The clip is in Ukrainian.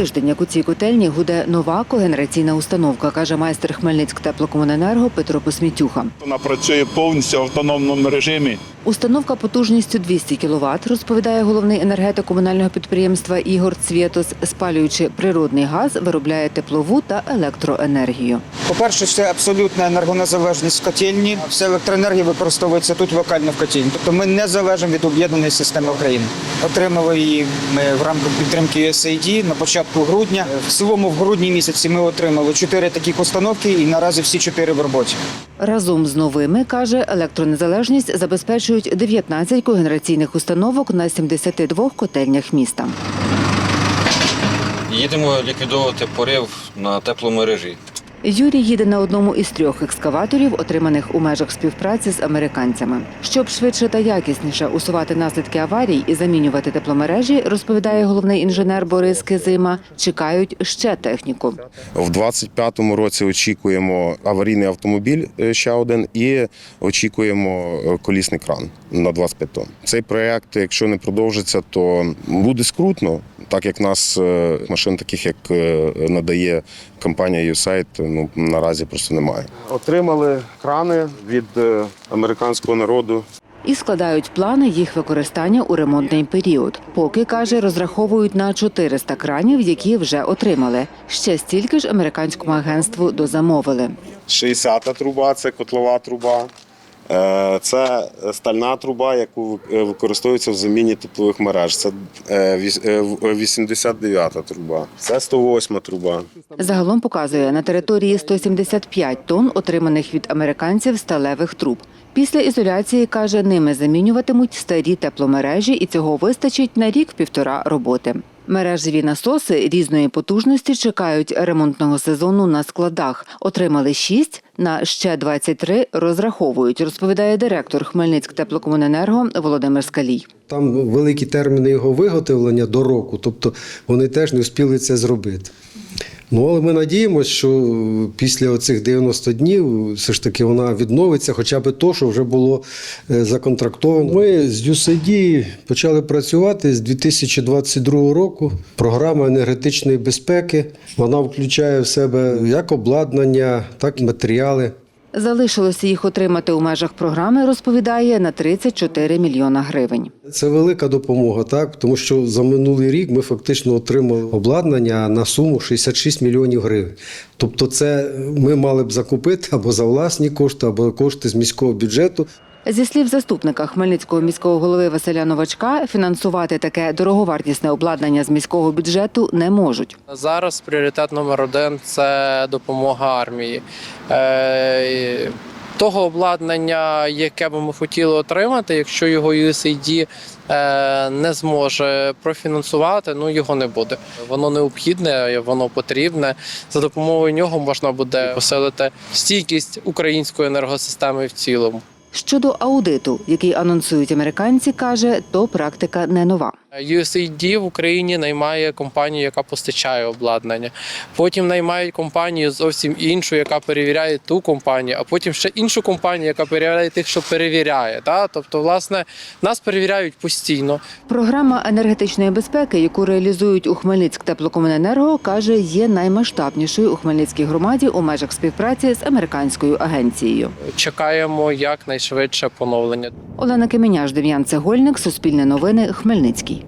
тиждень, як у цій котельні гуде нова когенераційна установка, каже майстер Хмельницьк теплокомуненерго Петро Посмітюха. Вона працює повністю в автономному режимі. Установка потужністю 200 кВт, розповідає головний енергетик комунального підприємства Ігор Цвєтос, спалюючи природний газ, виробляє теплову та електроенергію. По-перше, це абсолютна енергонезалежність в котельні. Вся електроенергія використовується тут локально в котельні. Тобто ми не залежимо від об'єднаної системи України. Отримали її ми в рамках підтримки USAID на початку грудня. В цілому в грудні місяці ми отримали чотири таких установки, і наразі всі чотири в роботі. Разом з новими, каже, електронезалежність забезпечують 19 когенераційних установок на 72 котельнях міста. Їдемо ліквідовувати порив на тепломережі. Юрій їде на одному із трьох екскаваторів, отриманих у межах співпраці з американцями. Щоб швидше та якісніше усувати наслідки аварій і замінювати тепломережі, розповідає головний інженер Борис Кизима. Чекають ще техніку. В 25-му році очікуємо аварійний автомобіль е, ще один і очікуємо е, колісний кран на 25 тонн. Цей проект, якщо не продовжиться, то буде скрутно, так як нас е, машин, таких як е, надає компанія USAID, ну наразі просто немає. Отримали крани від е, американського народу. І складають плани їх використання у ремонтний період. Поки каже, розраховують на 400 кранів, які вже отримали. Ще стільки ж американському агентству дозамовили. 60-та труба це котлова труба. Е, Це стальна труба, яку е, використовується в заміні теплових мереж. Це е, віс- е, 89-та труба. Це 108 труба. Загалом показує на території 175 тонн, отриманих від американців сталевих труб. Після ізоляції каже, ними замінюватимуть старі тепломережі, і цього вистачить на рік-півтора роботи. Мережеві насоси різної потужності чекають ремонтного сезону на складах. Отримали 6, на ще 23 розраховують, розповідає директор Хмельницьк теплокомуненерго Володимир Скалій. Там великі терміни його виготовлення до року, тобто вони теж не встигли це зробити. Ну, але ми надіємося, що після оцих 90 днів все ж таки вона відновиться, хоча б то, що вже було е, законтрактовано. Ми з USAID почали працювати з 2022 року. Програма енергетичної безпеки вона включає в себе як обладнання, так і матеріали. Залишилося їх отримати у межах програми, розповідає, на 34 мільйона гривень. Це велика допомога, так тому що за минулий рік ми фактично отримали обладнання на суму 66 мільйонів гривень. Тобто, це ми мали б закупити або за власні кошти, або кошти з міського бюджету. Зі слів заступника Хмельницького міського голови Василя Новачка, фінансувати таке дороговартісне обладнання з міського бюджету не можуть. Зараз пріоритет номер один це допомога армії. Е, того обладнання, яке би ми хотіли отримати, якщо його USAID е, не зможе профінансувати, ну його не буде. Воно необхідне, воно потрібне. За допомогою нього можна буде посилити стійкість української енергосистеми в цілому. Щодо аудиту, який анонсують американці, каже, то практика не нова. USAID в Україні наймає компанію, яка постачає обладнання. Потім наймають компанію зовсім іншу, яка перевіряє ту компанію, а потім ще іншу компанію, яка перевіряє тих, що перевіряє. Та? Тобто, власне, нас перевіряють постійно. Програма енергетичної безпеки, яку реалізують у Хмельницьк теплокомуненерго, каже, є наймасштабнішою у Хмельницькій громаді у межах співпраці з американською агенцією. Чекаємо якнайшвидше поновлення. Олена Кеміняш, Дем'ян Цегольник, Суспільне новини, Хмельницький.